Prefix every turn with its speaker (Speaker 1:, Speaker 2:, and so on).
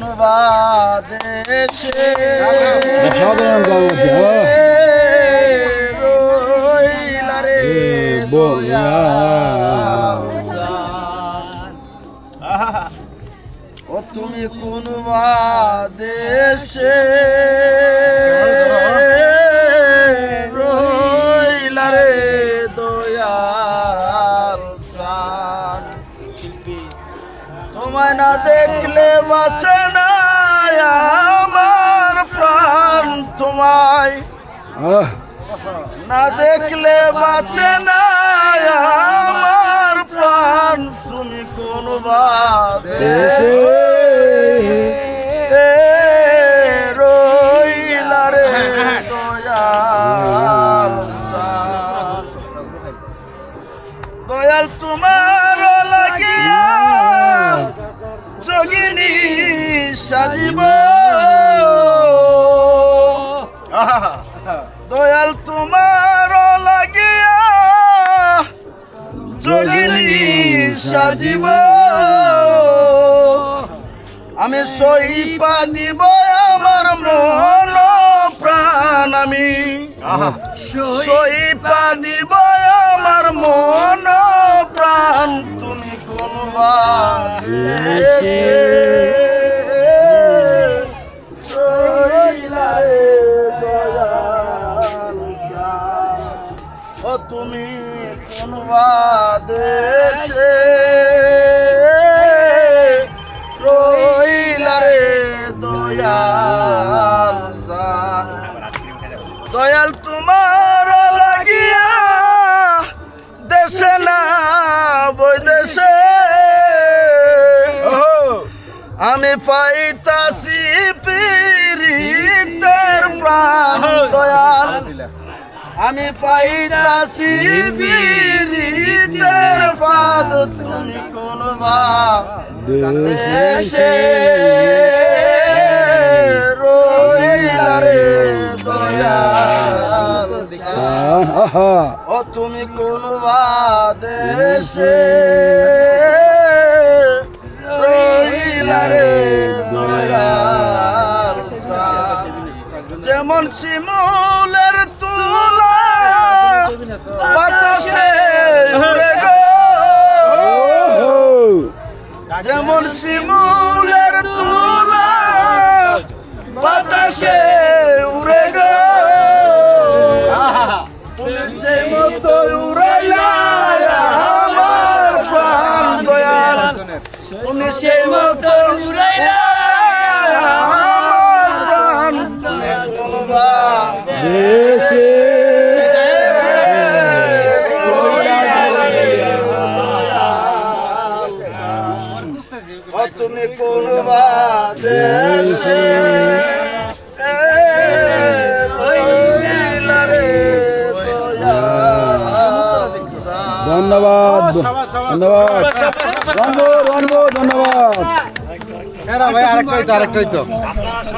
Speaker 1: কোন বাদেশে
Speaker 2: সাধারণ গান আছে।
Speaker 1: রইলা রে
Speaker 2: এ বলিয়া।
Speaker 1: দয়াল চাঁদ। ও তুমি কোন বাদেশে রইলা রে দয়াল চাঁদ। তোমায় না দেখলে বাঁচে না আমার প্রাণ তোমায়। না দেখলে বাঁচে না আমার প্রাণ। তুমি কোন দয়াল তোমার সাজিব। দয়াল তোমার যোগিনী সাজিব। আমি সইপা দিব আমার মন প্রাণ আমি। সইপা দিব আমার মন প্রাণ তুমি কোন তুমি কোন বাদেশে রইলা রে দয়াল। দয়াল তোমার লাগিয়া দেশে না বৈদেশে আমি পাইতাছি পীড়িতের প্রাণ দয়াল। আমি পাইতাছি পীড়িতের পাদ তুমি কোন দেশে রে দয়াল ও তুমি কোন দেশে রইলা রে দয়াল। যেমন শিমুলের তুলা বাতাসে উড়ে গো যেমন শিমুলের তুলা, বাতাসে উড়ে গো। তুমি সেই মতো উড়াইলা আমার প্রাণ দয়াল। তুমি সেই মতো উড়াইলা তুমি কোন দেশে।
Speaker 2: ধন্যবাদ। ধন্যবাদ। ধন্যবাদ।
Speaker 3: ভাই আরেকটা হইতো আরেকটা হইতো।